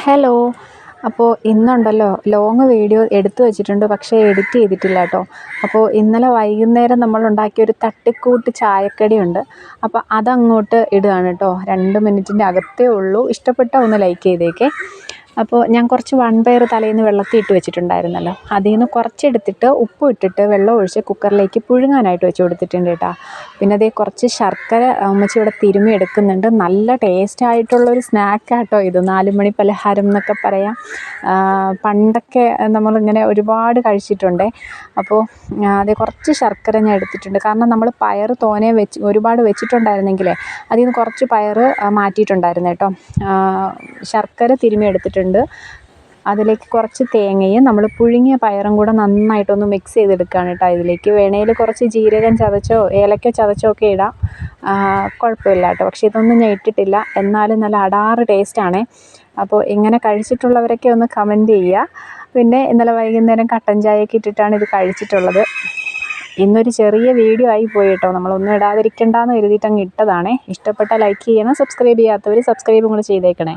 Hello അപ്പോൾ ഇന്നുണ്ടല്ലോ long video എടുത്തു വെച്ചിട്ടുണ്ട് പക്ഷേ എഡിറ്റ് ചെയ്തിട്ടില്ല കേട്ടോ. അപ്പോൾ ഇന്നലെ വൈകുന്നേരം നമ്മൾ ഉണ്ടാക്കിയ ഒരു തട്ടിക്കൂട്ട് ചായക്കടിയുണ്ട് അപ്പോൾ അതങ്ങോട്ട് ഇടുകയാണ് കേട്ടോ. രണ്ട് മിനിറ്റിന്റെ അകത്തേ ഉള്ളൂ. ഇഷ്ടപ്പെട്ട ഒന്ന് ലൈക്ക് ചെയ്തേക്കേ. അപ്പോൾ ഞാൻ കുറച്ച് വൺ വൻപയർ തലേന്ന് വെള്ളത്തിൽ ഇട്ട് വെച്ചിട്ടുണ്ടായിരുന്നല്ലോ. അതിൽ നിന്ന് കുറച്ചെടുത്തിട്ട് ഉപ്പും ഇട്ടിട്ട് വെള്ളം ഒഴിച്ച് കുക്കറിലേക്ക് പുഴുങ്ങാനായിട്ട് വെച്ച് കൊടുത്തിട്ടുണ്ട് കേട്ടോ. പിന്നെ അതേ കുറച്ച് ശർക്കര അമ്മച്ചി ഇവിടെ തിരുമ്മി എടുക്കുന്നുണ്ട്. നല്ല ടേസ്റ്റ് ആയിട്ടുള്ളൊരു സ്നാക്കാട്ടോ ഇത്. നാല് മണി പലഹാരം എന്നൊക്കെ പറയാം. പണ്ടൊക്കെ നമ്മളിങ്ങനെ ഒരുപാട് കഴിച്ചിട്ടുണ്ട്. അപ്പോൾ അതേ കുറച്ച് ശർക്കര ഞാൻ എടുത്തിട്ടുണ്ട്. കാരണം നമ്മൾ പയർ തോനെ വെച്ച് ഒരുപാട് വെച്ചിട്ടുണ്ടായിരുന്നെങ്കിലേ അതിൽ നിന്ന് കുറച്ച് പയർ മാറ്റിയിട്ടുണ്ടായിരുന്നു കേട്ടോ. ശർക്കര തിരുമ്മി എടുത്തിട്ടുണ്ട്. അതിലേക്ക് കുറച്ച് തേങ്ങയും നമ്മൾ പുഴുങ്ങിയ പയറും കൂടെ നന്നായിട്ടൊന്ന് മിക്സ് ചെയ്തെടുക്കുകയാണ് കേട്ടോ ഇതിലേക്ക്. വേണേൽ കുറച്ച് ജീരകം ചതച്ചോ ഏലക്ക ചതച്ചോ ഒക്കെ ഇടാം. കുഴപ്പമില്ല കേട്ടോ. പക്ഷേ ഇതൊന്നും ഞാൻ ഇട്ടിട്ടില്ല. എന്നാലും നല്ല അടാറ് ടേസ്റ്റാണേ അപ്പോൾ ഇങ്ങനെ കഴിച്ചിട്ടുള്ളവരൊക്കെ ഒന്ന് കമന്റ് ചെയ്യുക. പിന്നെ ഇന്നലെ വൈകുന്നേരം കട്ടൻ ചായയൊക്കെ ഇട്ടിട്ടാണ് ഇത് കഴിച്ചിട്ടുള്ളത്. ഇന്നൊരു ചെറിയ വീഡിയോ ആയി പോയി കേട്ടോ. നമ്മളൊന്നും ഇടാതിരിക്കണ്ടെന്ന് കരുതിയിട്ട് അങ്ങ് ഇട്ടതാണേ. ഇഷ്ടപ്പെട്ട ലൈക്ക് ചെയ്യണം സബ്സ്ക്രൈബ് ചെയ്യാത്തവർ സബ്സ്ക്രൈബ് കൂടെ ചെയ്തേക്കണേ.